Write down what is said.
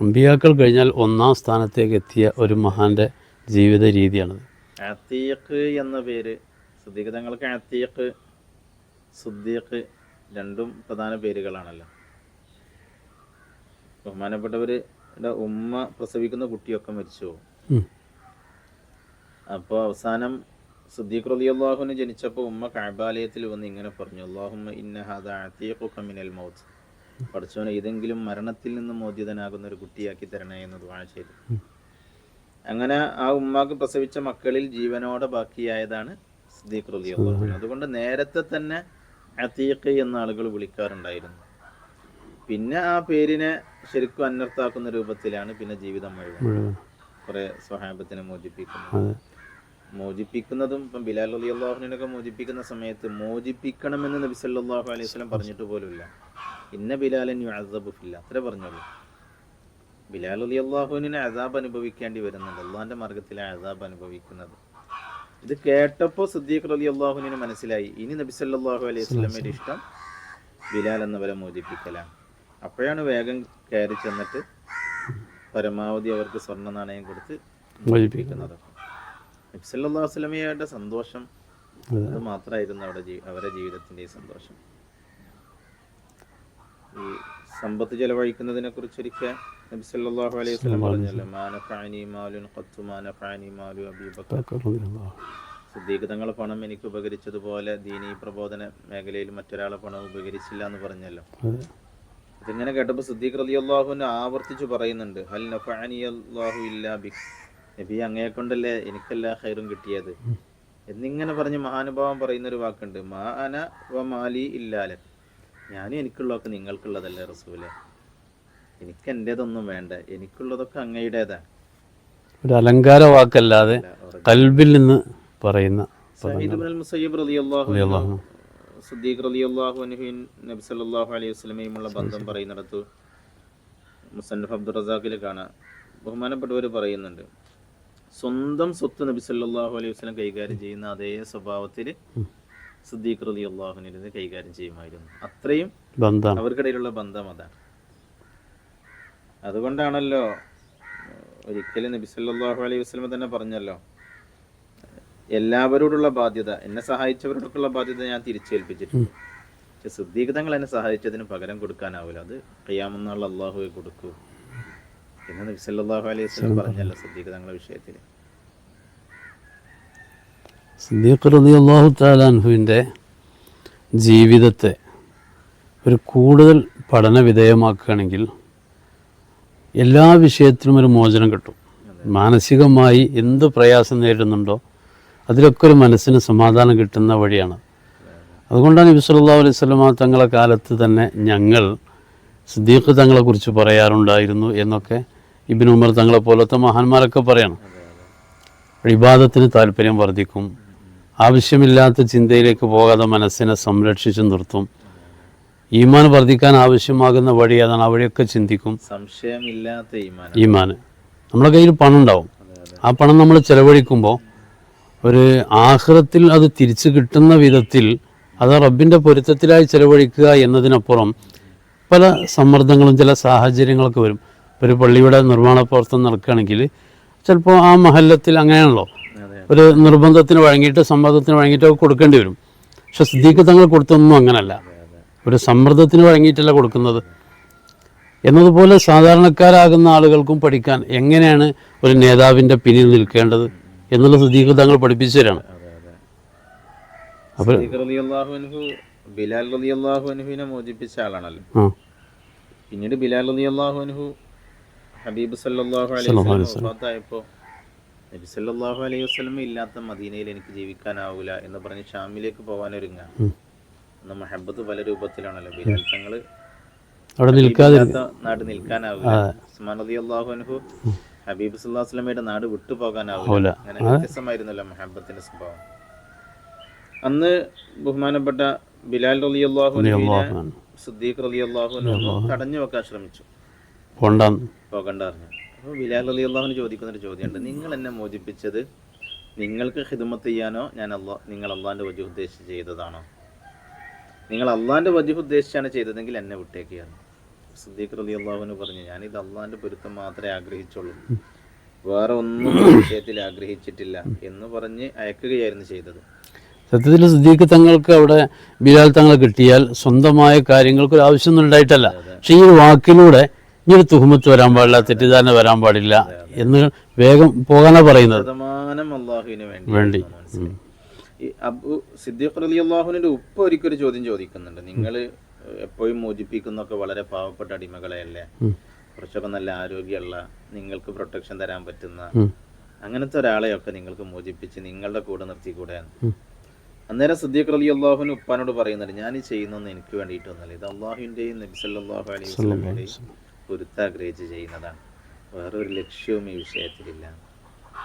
അമ്പിയാക്കൾ കഴിഞ്ഞാൽ ഒന്നാം സ്ഥാനത്തേക്ക് എത്തിയ ഒരു മഹാന്റെ ജീവിത രീതിയാണത്. അത്തീഖ് എന്ന പേര് സുദ്ദീഖ് തങ്ങൾക്ക് അത്തീഖ് സുദ്ദീഖ് രണ്ടും പ്രധാന പേരുകളാണല്ലോ. ബഹുമാനപ്പെട്ടവരുടെ ഉമ്മ പ്രസവിക്കുന്ന കുട്ടിയൊക്കെ മരിച്ചു. അപ്പോൾ അവസാനം സുദ്ദീഖ് റളിയല്ലാഹുവിന് ജനിച്ചപ്പോൾ ഉമ്മ കാബാലയത്തിൽ വന്ന് ഇങ്ങനെ പറഞ്ഞു അല്ലാഹുമ്മ ഇന്ന ഹാദ അതീഖുക മിനൽ മൗത്ത്. പഠിച്ചവനെ ഏതെങ്കിലും മരണത്തിൽ നിന്ന് മോചിതനാകുന്ന ഒരു കുട്ടിയാക്കി തരണേ എന്ന് ദുആ ചെയ്തു. അങ്ങനെ ആ ഉമ്മാക്ക് പ്രസവിച്ച മക്കളിൽ ജീവനോടെ ബാക്കിയായതാണ് സിദ്ദീഖ് അതുകൊണ്ട് നേരത്തെ തന്നെ അതീഖ് എന്ന ആളുകൾ വിളിക്കാറുണ്ടായിരുന്നു. പിന്നെ ആ പേരിനെ ശരിക്കും അന്വർത്ഥാക്കുന്ന രൂപത്തിലാണ് പിന്നെ ജീവിതം മുഴുവൻ കുറെ സ്വഹാബത്തിനെ മോചിപ്പിക്കുന്നത്. മോചിപ്പിക്കുന്നതും ഇപ്പം ബിലാൽ അലി അള്ളാഹുവിനൊക്കെ മോചിപ്പിക്കുന്ന സമയത്ത് മോചിപ്പിക്കണമെന്ന് നബി സല്ലല്ലാഹു അലൈഹി സ്വലം പറഞ്ഞിട്ട് പോലുമില്ല. ഇന്ന ബിലാലൻ ഫില്ല. അത്ര പറഞ്ഞോളൂ. ബിലാൽ അലി അള്ളാഹുവിനെ അസാബ് അനുഭവിക്കേണ്ടി വരുന്നുണ്ട്. അള്ളാഹിന്റെ മാർഗത്തിലെ അസാബ് അനുഭവിക്കുന്നത്. ഇത് കേട്ടപ്പോൾ സിദ്ദീഖ് അലി അള്ളാഹുവിന് മനസ്സിലായി. ഇനി നബി സല്ലാഹു അലൈഹി വസല്ലമയുടെ ഇഷ്ടം ബിലാൽ എന്നവരെ മോചിപ്പിക്കലാണ്. അപ്പോഴാണ് വേഗം കയറി ചെന്നിട്ട് പരമാവധി അവർക്ക് സ്വർണ നാണയം കൊടുത്ത് മോചിപ്പിക്കുന്നത്. നബി സല്ലാഹു അലൈഹി വസല്ലമയുടെ സന്തോഷം അത്. മാത്രമായിരുന്നു അവിടെ അവരുടെ ജീവിതത്തിന്റെ സന്തോഷം. സമ്പത്ത് ചെലവഴിക്കുന്നതിനെ കുറിച്ച് ഒരിക്കൽ നബി സല്ലല്ലാഹു അലൈഹി വസല്ലം. പറഞ്ഞല്ലോ മാനഫഅനി മാലുൻ ഖത്തു മാനഫഅനി മാലു അബീബക്കർ. സിദ്ദീഖ് തങ്ങൾ പണം എനിക്ക് ഉപകരിച്ചതുപോലെ ദീനി പ്രബോധന മേഖലയിൽ മറ്റൊരാളെ പണം ഉപകരിച്ചില്ല എന്ന് പറഞ്ഞല്ലോ. ഇതിങ്ങനെ കേട്ടപ്പോൾ സിദ്ദീഖ് റളിയല്ലാഹുവിനെ ആവർത്തിച്ചു പറയുന്നുണ്ട് ഹൽ നഫഅനി അല്ലാഹു ഇല്ലാ ബിക്. നബി അങ്ങയെ കൊണ്ടല്ലേ എനിക്കെല്ലാ ഹൈറും കിട്ടിയത്? എന്നിങ്ങനെ പറഞ്ഞ് മഹാനുഭാവം പറയുന്ന ഒരു വാക്കുണ്ട് മാ അന വ മാലി ഇല്ലാലൻ. ഞാനും എനിക്കുള്ളതൊക്കെ നിങ്ങൾക്കുള്ളതല്ലേ റസൂലെ? എനിക്ക് എന്റെതൊന്നും വേണ്ട. എനിക്കുള്ളതൊക്കെ അങ്ങയുടേതാണ് ഒരു അലങ്കാര വാക്കല്ലാതെ കൽബിൽ നിന്ന് പറയുന്ന ഇബ്നുൽ റളിയല്ലാഹു സിദ്ദീഖ് റളിയല്ലാഹു അൻഹുവിൻ നബി സല്ലല്ലാഹു അലൈഹി വസല്ലമയുമുള്ള ബന്ധം പറയുന്നിടത്ത് മുസന്നഫ് അബ്ദുൾ റസാഖിൽ കാണാം. ബഹുമാനപ്പെട്ടവർ പറയുന്നുണ്ട് സ്വന്തം സ്വത്ത് നബി സല്ലല്ലാഹു അലൈഹി വസല്ലം കൈകാര്യം ചെയ്യുന്ന അതേ സ്വഭാവത്തിൽ സിദ്ദീഖ് അള്ളാഹുനിരുന്ന് കൈകാര്യം ചെയ്യുമായിരുന്നു. അത്രയും ബന്ധം. അവർക്കിടയിലുള്ള ബന്ധം അതാണ്. അതുകൊണ്ടാണല്ലോ ഒരിക്കലും നബി സല്ലല്ലാഹു അലൈഹി വസ്ലമ തന്നെ പറഞ്ഞല്ലോ എല്ലാവരോടുള്ള ബാധ്യത എന്നെ സഹായിച്ചവരോടൊക്കെയുള്ള ബാധ്യത ഞാൻ തിരിച്ചേൽപ്പിച്ചിട്ടുണ്ട്. പക്ഷെ സിദ്ദീഖ് തങ്ങൾ എന്നെ സഹായിച്ചതിന് പകരം കൊടുക്കാനാവില്ല. അത് കയ്യാമെന്നുള്ള അള്ളാഹുവെ കൊടുക്കൂ. എന്ന് നബി സല്ലല്ലാഹു അലൈഹി വസ്ലം പറഞ്ഞല്ലോ സിദ്ദീഖ് തങ്ങളുടെ വിഷയത്തിൽ. സിദ്ദീഖ് റതി അള്ളാഹു താലാൻഹുവിന്റെ ജീവിതത്തെ ഒരു കൂടുതൽ പഠന വിധേയമാക്കുകയാണെങ്കിൽ എല്ലാ വിഷയത്തിലും ഒരു മോചനം കിട്ടും. മാനസികമായി എന്ത് പ്രയാസം നേരിടുന്നുണ്ടോ അതിലൊക്കെ ഒരു മനസ്സിന് സമാധാനം കിട്ടുന്ന വഴിയാണ്. അതുകൊണ്ടാണ് നബി സല്ലല്ലാഹു അലൈഹി വസല്ലമ തങ്ങളെ കാലത്ത് തന്നെ ഞങ്ങൾ സിദ്ദീഖ് തങ്ങളെക്കുറിച്ച് പറയാറുണ്ടായിരുന്നു എന്നൊക്കെ ഇബിൻ ഉമർ തങ്ങളെ പോലത്തെ മഹാന്മാരൊക്കെ പറയണം. ഇബാദത്തിന് താല്പര്യം വർദ്ധിക്കും. ആവശ്യമില്ലാത്ത ചിന്തയിലേക്ക് പോകാതെ മനസ്സിനെ സംരക്ഷിച്ചു നിർത്തും. ഈമാൻ വർദ്ധിക്കാൻ ആവശ്യമാകുന്ന വഴി അതാണ് അവിടെയൊക്കെ ചിന്തിക്കും. സംശയമില്ലാത്ത ഈമാനം ഈമാൻ. നമ്മളെ കയ്യിൽ പണം ഉണ്ടാവും ആ പണം നമ്മൾ ചെലവഴിക്കുമ്പോൾ ഒരു ആഹ്റത്തിൽ അത് തിരിച്ചു കിട്ടുന്ന വിധത്തിൽ അത് റബ്ബിന്റെ പൊരുത്തത്തിലായി ചെലവഴിക്കുക എന്നതിനപ്പുറം പല സമ്മർദ്ദങ്ങളും ചില സാഹചര്യങ്ങളൊക്കെ വരും. ഒരു പള്ളിയുടെ നിർമ്മാണ പ്രവർത്തനം നടക്കുകയാണെങ്കിൽ ചിലപ്പോൾ ആ മഹല്ലത്തിൽ അങ്ങനെയാണല്ലോ. ഒരു നിർബന്ധത്തിന് വഴങ്ങിയിട്ട് സമ്മർദ്ദത്തിന് വഴങ്ങിയിട്ടൊക്കെ കൊടുക്കേണ്ടി വരും. പക്ഷെ സിദ്ദീഖ് തങ്ങൾ കൊടുത്തൊന്നും അങ്ങനല്ല. ഒരു സമ്മർദ്ദത്തിന് വഴങ്ങിയിട്ടല്ല കൊടുക്കുന്നത്. എന്നതുപോലെ സാധാരണക്കാരാകുന്ന ആളുകൾക്കും പഠിക്കാൻ എങ്ങനെയാണ് ഒരു നേതാവിന്റെ പിന്നിൽ നിൽക്കേണ്ടത് എന്നുള്ള സിദ്ദീഖ് തങ്ങൾ പഠിപ്പിച്ചു തരാണ്. അപ്പോൾ ബിലാൽ മോചിപ്പിച്ച ആളാണല്ലോ. പിന്നീട് ബിലാൽ റളിയല്ലാഹു അൻഹു ഹബീബ് സല്ലല്ലാഹു അലൈഹി വഫാത്തായപ്പോൾ നബി സല്ലാഹു അലൈഹി വസ്ലം ഇല്ലാത്ത മദീനയിൽ എനിക്ക് ജീവിക്കാനാവില്ല എന്ന് പറഞ്ഞ് ഷാമിലേക്ക് പോകാനൊരുങ്ങ അന്ന് മഹബത്ത് പല രൂപത്തിലാണല്ലോ ബിലാൽ അവിടെ നിൽക്കാതെ നാട് നിൽക്കാനാവില്ല ഉസ്മാൻ റളിയല്ലാഹു അൻഹു ഹബീബ് സല്ലല്ലാഹു അലൈഹി വസല്ലമയുടെ നാട് വിട്ടു പോകാനാവില്ല ആവില്ല. അങ്ങനെ വ്യത്യസ്തമായിരുന്നല്ലോ മഹബത്തിന്റെ സ്വഭാവം. അന്ന് ബഹുമാനപ്പെട്ട ബിലാൽ അൻഹുവിനെ അള്ളാഹു സുദ്ദീഖ് റളിയല്ലാഹു അള്ളാഹു തടഞ്ഞു വെക്കാൻ ശ്രമിച്ചു. പോകണ്ട അപ്പോൾ ബിലാൽ അലി അള്ളാഹുവിന് ചോദിക്കുന്ന ഒരു ചോദ്യമുണ്ട്. നിങ്ങൾ എന്നെ മോചിപ്പിച്ചത് നിങ്ങൾക്ക് ഹിദമത്ത് ചെയ്യാനോ ഞാൻ അള്ളാഹ് നിങ്ങൾ അള്ളാഹിന്റെ വജു ഉദ്ദേശിച്ച് ചെയ്തതാണോ? നിങ്ങൾ അള്ളാഹിന്റെ വജു ഉദ്ദേശിച്ചാണ് ചെയ്തതെങ്കിൽ എന്നെ വിട്ടേക്കുകയാണ് സിദ്ദീഖ് അലി അള്ളാഹുവിന് പറഞ്ഞു ഞാനിത് അള്ളാഹിന്റെ പൊരുത്തം മാത്രമേ ആഗ്രഹിച്ചുള്ളൂ. വേറെ ഒന്നും വിഷയത്തിൽ ആഗ്രഹിച്ചിട്ടില്ല എന്ന് പറഞ്ഞ് അയക്കുകയായിരുന്നു ചെയ്തത്. സത്യത്തിൽ സിദ്ദീഖ് തങ്ങൾക്ക് അവിടെ ബിലാൽ തങ്ങൾ കിട്ടിയാൽ സ്വന്തമായ കാര്യങ്ങൾക്കൊരു ആവശ്യമൊന്നും ഉണ്ടായിട്ടല്ല. പക്ഷേ ഈ വാക്കിലൂടെ ഇനി ഒരു തുഹമത്ത് വരാൻ പാടില്ല തെറ്റിദ്ധാരണ വരാൻ പാടില്ല എന്ന് വേഗം പോകാനാ പറയുന്നത്. വേണ്ടി. അബു സിദ്ദീഖ് അലി അള്ളാഹുവിന്റെ ഉപ്പ ഒരിക്കലും ചോദ്യം ചോദിക്കുന്നുണ്ട്. നിങ്ങൾ എപ്പോഴും മോചിപ്പിക്കുന്നൊക്കെ വളരെ പാവപ്പെട്ട അടിമകളെയല്ലേ. കുറച്ചൊക്കെ നല്ല ആരോഗ്യമുള്ള നിങ്ങൾക്ക് പ്രൊട്ടക്ഷൻ തരാൻ പറ്റുന്ന അങ്ങനത്തെ ഒരാളെയൊക്കെ നിങ്ങൾക്ക് മോചിപ്പിച്ച് നിങ്ങളുടെ കൂടെ നിർത്തി കൂടെ അന്നേരം സിദ്ദീഖ് അലി അള്ളാഹുവിന് ഉപ്പാനോട് പറയുന്നുണ്ട് ഞാൻ ഈ ചെയ്യുന്നൊന്നും എനിക്ക് വേണ്ടിയിട്ടൊന്നുമല്ല. ഇത് അള്ളാഹുവിന്റെയും നബി സല്ലല്ലാഹു അലൈഹി വസല്ലമയുടെയും പൊരുത്താഗ്രഹിച്ച് ചെയ്യുന്നതാണ്. വേറെ ഒരു ലക്ഷ്യവും ഈ വിഷയത്തിലില്ല.